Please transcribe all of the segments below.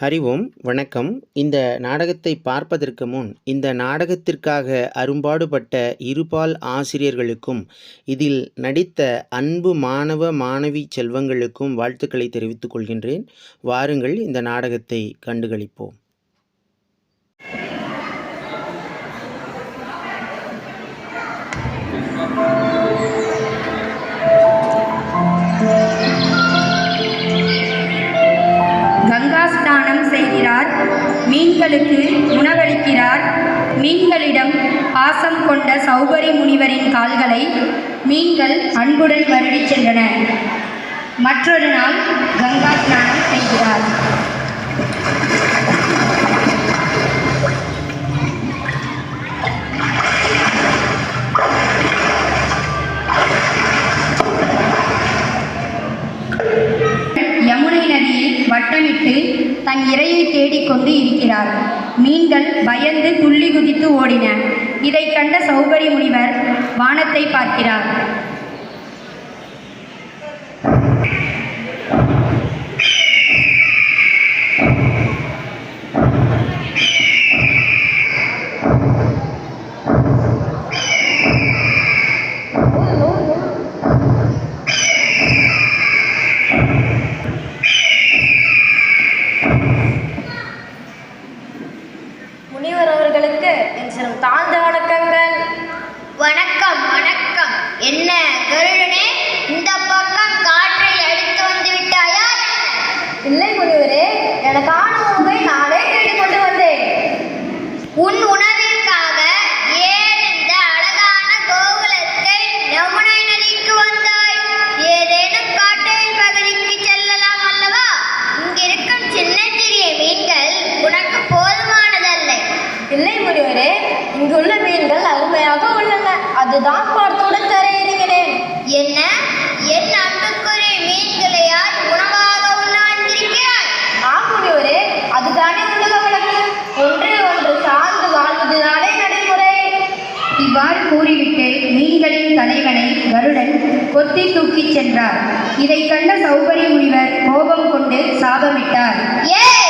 ஹரி ஓம் வணக்கம். இந்த நாடகத்தை பார்ப்பதற்கு முன் இந்த நாடகத்திற்காக அரும்பாடுபட்ட இருபால் ஆசிரியர்களுக்கும் இதில் நடித்த அன்பு மாணவ மாணவி செல்வங்களுக்கும் வாழ்த்துக்களை தெரிவித்துக் கொள்கின்றேன். வாருங்கள் இந்த நாடகத்தை கண்டுகளிப்போம். கங்கா செய்கிறார். மீன்களுக்கு உணவளிக்கிறார். மீன்களிடம் பாசம் கொண்ட சௌகரி முனிவரின் கால்களை மீன்கள் அன்புடன் வருடிச் சென்றன. மற்றொரு நாள் கங்கா ஸ்நானம் செய்கிறார். தன் இரையை தேடிக்கொண்டு இருக்கிறார். மீன்கள் பயந்து துள்ளி குதித்து ஓடின. இதை கண்ட சௌபரி முனிவர் வானத்தை பார்க்கிறார். கூறிவிட்டு மீன்களின் தலைவனை கருடன் கொத்தி தூக்கிச் சென்றார். இதைக் கண்ட சௌபரி முனிவர் கோபம் கொண்டு சாபமிட்டார். ஏய்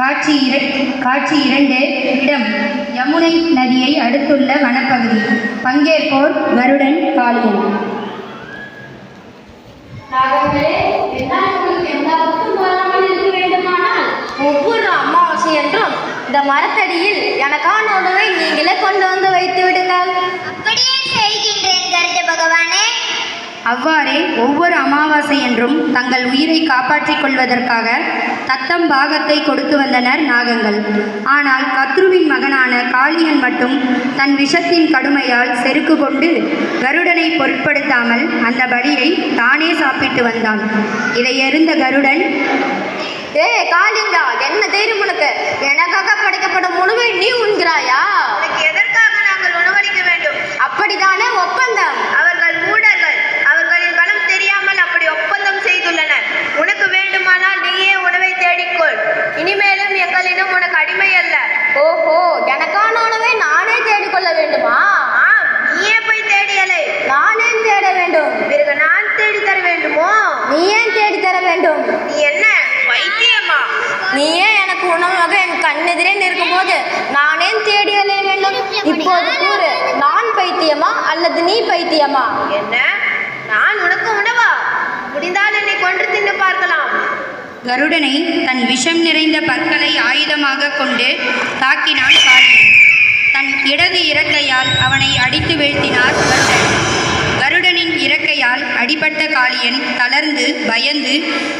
காட்சி இர காட்சி இரண்டு இடம். யமுனை நதியை அடுத்துள்ள வனப்பகுதி. பங்கேற்போர் இருக்க வேண்டுமானால் ஒவ்வொரு அமாவாசை என்றும் இந்த மரத்தடியில் எனக்கான உணவை நீங்களே கொண்டு வந்து வைத்து விடுங்கள். அப்படியே செய்கின்றேன் கருட பகவானே. அவ்வாறே ஒவ்வொரு அமாவாசை என்றும் தங்கள் உயிரை காப்பாற்றிக் கொள்வதற்காக தத்தம் பாகத்தை கொடுத்து வந்தனர் நாகங்கள். ஆனால் கத்ருவின் மகனான காளியன் மட்டும் தன் விஷத்தின் கடுமையால் செருக்கு கொண்டு கருடனை பொருட்படுத்தாமல் அந்த பலியை தானே சாப்பிட்டு வந்தான். இதை எறிந்த கருடன் ஏ காளிங்கா என்ன தைரியம் உனக்கு? எனக்காக படைக்கப்படும் உணவை நீ உண்கிறாயா உனக்கு எதற்காக நாங்கள் உணவளிக்க வேண்டும் அப்படிதானே ஒப்பந்தம் அவர்கள் மூடர்கள் அவர்களின் பலம் தெரியாமல் அப்படி ஒப்பந்தம் செய்துள்ளனர் உனக்கு வேண்டுமானால் நீயே உணவை தேடிக்கொள் இனிமேலும் எங்களிடம் உனக்கு அடிமை அல்ல ஓஹோ எனக்கான உணவை நானே தேடிக்கொள்ள வேண்டுமா ஆம் நீயே போய் தேடியலை நானே தேட வேண்டும் பிறகு நான் தேடி தர வேண்டுமோ நீ ஏன் தேடி தர வேண்டும் நீ என்ன பைத்தியமா நீ ஏன் எனக்கு கண்ணெதிரே நிற்கும் கண்ணெதிரே நானே தேடி அலைய வேண்டும் இப்போது கூறு நான் பைத்தியமா அல்லது நீ பைத்தியமா? என்ன? நான் உனக்கு உணவா? முடிந்தால் என்னை கொன்று தின்னு பார்க்கலாம். கருடனை தன் விஷம் நிறைந்த பற்களை ஆயுதமாக கொண்டு தாக்கினான் காளியன் தன் இடது இறக்கையால் அவனை அடித்து வீழ்த்தினார் கருடன். இறக்கையால் அடிபட்ட காளியன் தளர்ந்து பயந்து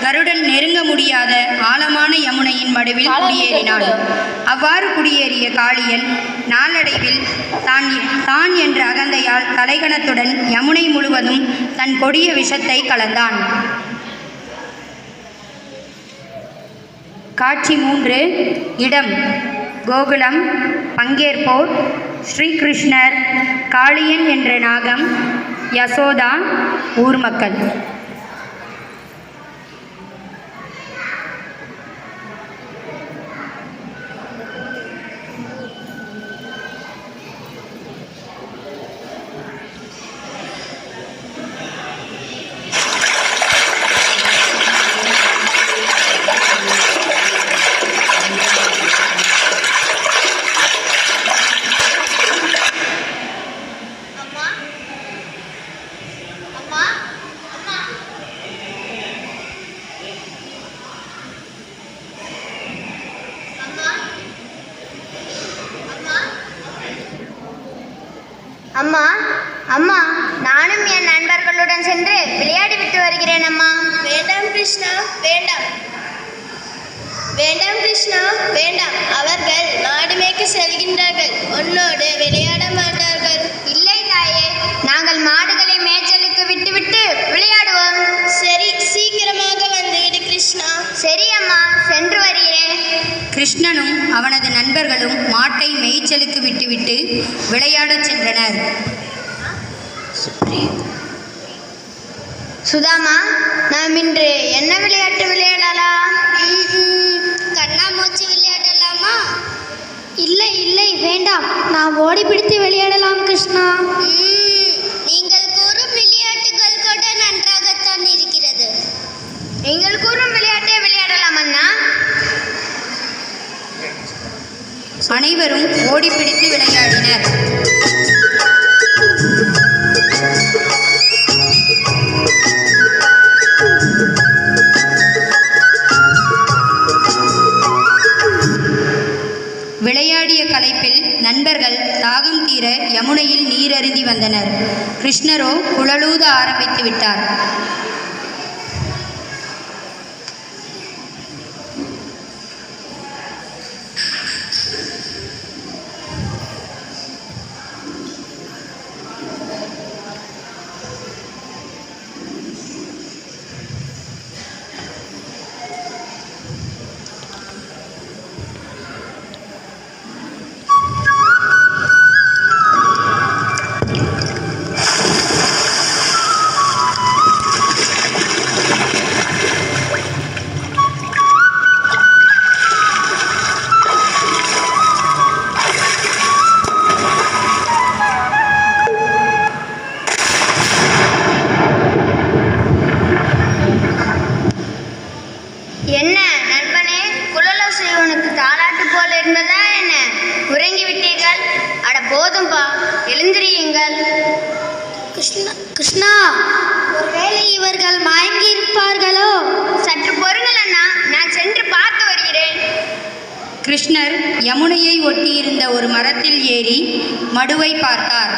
கருடன் நெருங்க முடியாத ஆழமான யமுனையின் மடுவில் குடியேறினான். அவ்வாறு குடியேறிய காளியன் நாளடைவில் தான் தான் என்ற அகந்தையால் தலைகணத்துடன் யமுனை முழுவதும் தன் கொடிய விஷத்தை கலந்தான். காட்சி மூன்று இடம் கோகுலம் பங்கேற்போர் ஸ்ரீகிருஷ்ணர் காளியன் என்ற நாகம் யசோதா ஊர் மக்கள் அம்மா அம்மா நானும் என் நண்பர்களுடன் சென்று விளையாடி விட்டு வருகிறேன் அம்மா வேண்டாம் கிருஷ்ணா வேண்டாம் வேண்டாம் கிருஷ்ணா வேண்டாம் அவர்கள் மாடு மேய்க்க செல்கின்றார்கள் உன்னோடு விளையாட மாட்டார்கள். இல்லை தாயே நாங்கள் மாடுகளை மேய்ச்சலுக்கு விட்டுவிட்டு விளையாடுவோம். சரி சீக்கிரமாக வந்துவிடு கிருஷ்ணா. சரி அம்மா சென்று வருகிறேன். கிருஷ்ணனும் அவனது நண்பர்களும் மாட்டை மேய்ச்சலுக்கு விட்டுவிட்டு விளையாடச் சென்றனர். சுதாமா நாம் இன்று என்ன விளையாட்டு விளையாடலாம்? நாம் ஓடி பிடித்து விளையாடலாம் கிருஷ்ணா. நீங்கள் கூறும் விளையாட்டுகள் கூட நன்றாகத்தான் இருக்கிறது. நீங்கள் கூறும் விளையாட்டை விளையாடலாம் அண்ணா. அனைவரும் ஓடிப்பிடித்து விளையாடினர். வந்தனர். கிருஷ்ணரோ குழலூத ஆரம்பித்து விட்டார் கிருஷ்ணர் யமுனையை ஒட்டியிருந்த ஒரு மரத்தில் ஏறி மடுவை பார்த்தார்.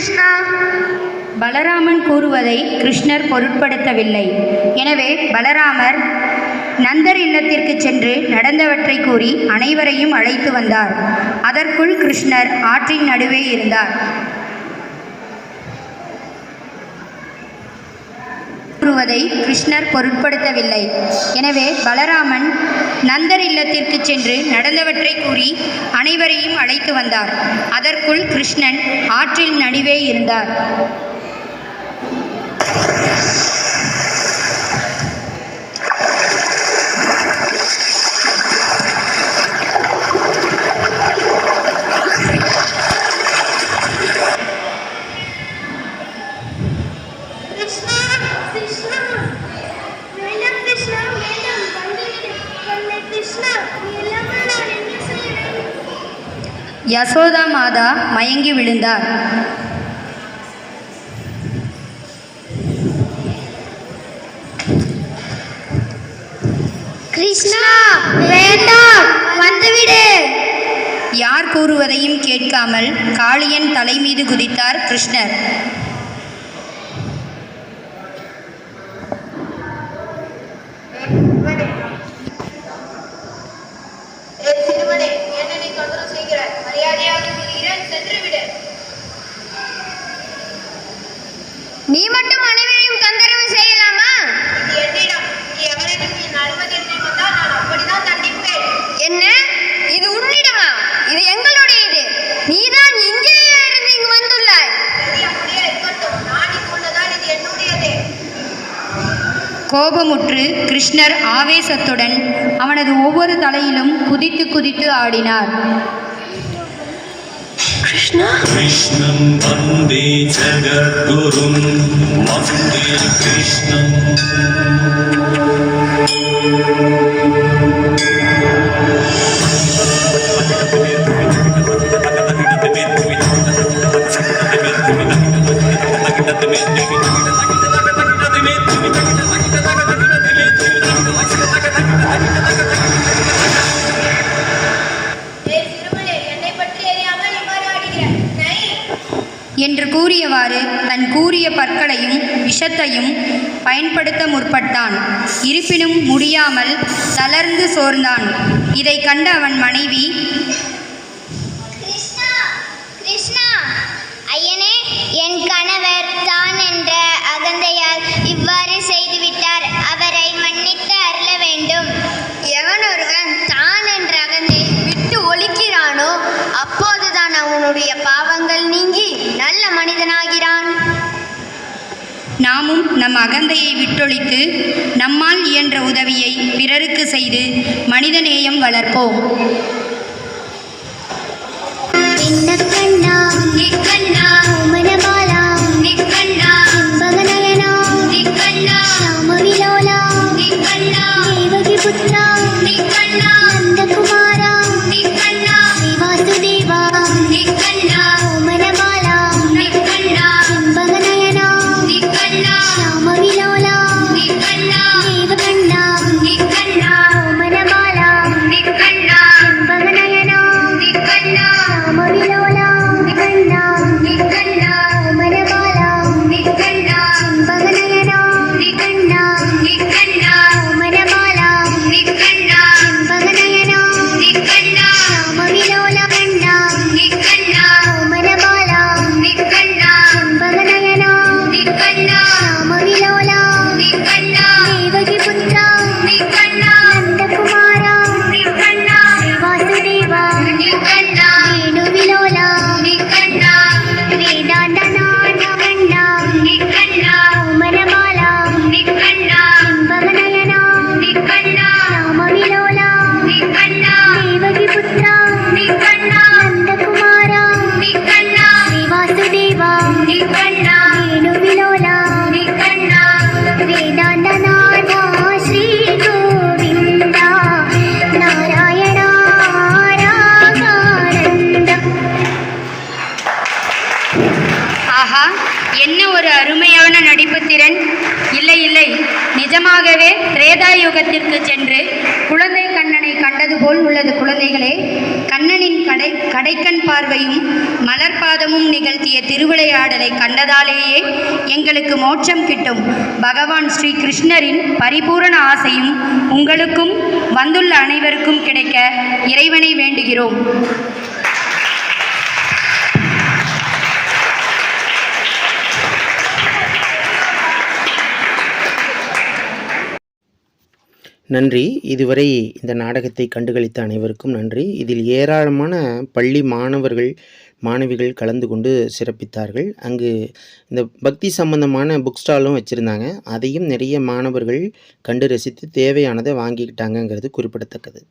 கிருஷ்ணா? பலராமன் கூறுவதை கிருஷ்ணர் பொருட்படுத்தவில்லை. எனவே பலராமர் நந்தர் இல்லத்திற்கு சென்று நடந்தவற்றை கூறி அனைவரையும் அழைத்து வந்தார். அதற்குள் கிருஷ்ணர் ஆற்றின் நடுவே இருந்தார். கூறுவதை கிருஷ்ணர் பொருட்படுத்தவில்லை. எனவே பலராமன் நந்தர் இல்லத்திற்கு சென்று நடந்தவற்றை கூறி அனைவரையும் அழைத்து வந்தார். அதற்குள் கிருஷ்ணன் ஆற்றில் நடுவே இருந்தார் கிருஷ்ணா கிருஷ்ணா வேண்டாம் கிருஷ்ணா வேண்டாம் வந்துவிடு என்னை கிருஷ்ணா நீ இல்லாமல் நான் என்ன செய்வேன் யசோதா மாதா மயங்கி விழுந்தார். கிருஷ்ணா வேண்டாம் வந்துவிடு. யார் கூறுவதையும் கேட்காமல் காளியன் தலை மீது குதித்தார் கிருஷ்ணர் சிறுவனே என்ன நீ தொந்தரவு செய்கிறாய் மரியாதையாக சொல்கிறேன் சென்று விடு நீ மட்டும் அனைவரையும் தொந்தரவு செய்யலாமா இது என்னிடம் நீ எவரேனும் என் அனுமதியின்றி வந்தால் நான் அப்படிதான் தண்டிப்பேன் என்ன இது உன்னிடமா இது எங்களுடையது நீதான் எங்கேயே இருந்து இங்கு வந்துள்ளாய் சரி அப்படியே இருக்கட்டும் நான் இங்குள்ளதால் இது என்னுடையதே கோபமுற்று கிருஷ்ணர் ஆவேசத்துடன் அவனது ஒவ்வொரு தலையிலும் குதித்து குதித்து ஆடினார் கிருஷ்ணா कृष्णं वन्दे जगद्गुरुं वन्दे कृष्णम् பற்களையும் விஷத்தையும் பயன்படுத்த முற்பட்டான். இருப்பினும் முடியாமல் தளர்ந்து சோர்ந்தான். இதை கண்ட அவன் மனைவி கிருஷ்ணா கிருஷ்ணா ஐயனே என் கணவர் தான் என்ற அகந்தையால் இவ்வாறு செய்துவிட்டார். அவரை மன்னித்து அருள வேண்டும். எவன் ஒருவன் தான் என்ற அகந்தை விட்டு ஒழிக்கிறானோ அப்போதுதான் அவனுடைய பாவங்கள் நீங்கி நல்ல மனிதனாகிறான். நாமும் நம் அகந்தையை விட்டொழித்து நம்மால் இயன்ற உதவியை பிறருக்கு செய்து மனிதநேயம் வளர்ப்போம். கண்ணா நிக்கண்ணா ஓமனபாலா நிக்கண்ணா செம்பகநயனா நிக்கண்ணா ராமவிலோலா நிக்கண்ணா தேவகி புத்ரா நிக்கண்ணா ஆஹா என்ன ஒரு அருமையான நடிப்பு திறன். இல்லை இல்லை. நிஜமாகவே திரேதாயுகத்திற்கு சென்று குழந்தை கண்ணனை கண்டது போல் உள்ளது குழந்தைகளே. கண்ணனின் கடை கடைக்கண் பார்வையும் மலர்பாதமும் நிகழ்த்திய திருவிளையாடலை கண்டதாலேயே எங்களுக்கு மோட்சம் கிட்டும். பகவான் ஸ்ரீ கிருஷ்ணரின் பரிபூரண ஆசையும் உங்களுக்கும் வந்துள்ள அனைவருக்கும் கிடைக்க இறைவனை வேண்டுகிறோம். நன்றி. இதுவரை இந்த நாடகத்தை கண்டுகளித்த அனைவருக்கும் நன்றி. இதில் ஏராளமான பள்ளி மாணவர்கள் மாணவிகள் கலந்து கொண்டு சிறப்பித்தார்கள். அங்கு இந்த பக்தி சம்பந்தமான புக் ஸ்டாலும் வச்சுருந்தாங்க. அதையும் நிறைய மாணவர்கள் கண்டு ரசித்து தேவையானதை வாங்கிக்கிட்டாங்கங்கிறது குறிப்பிடத்தக்கது.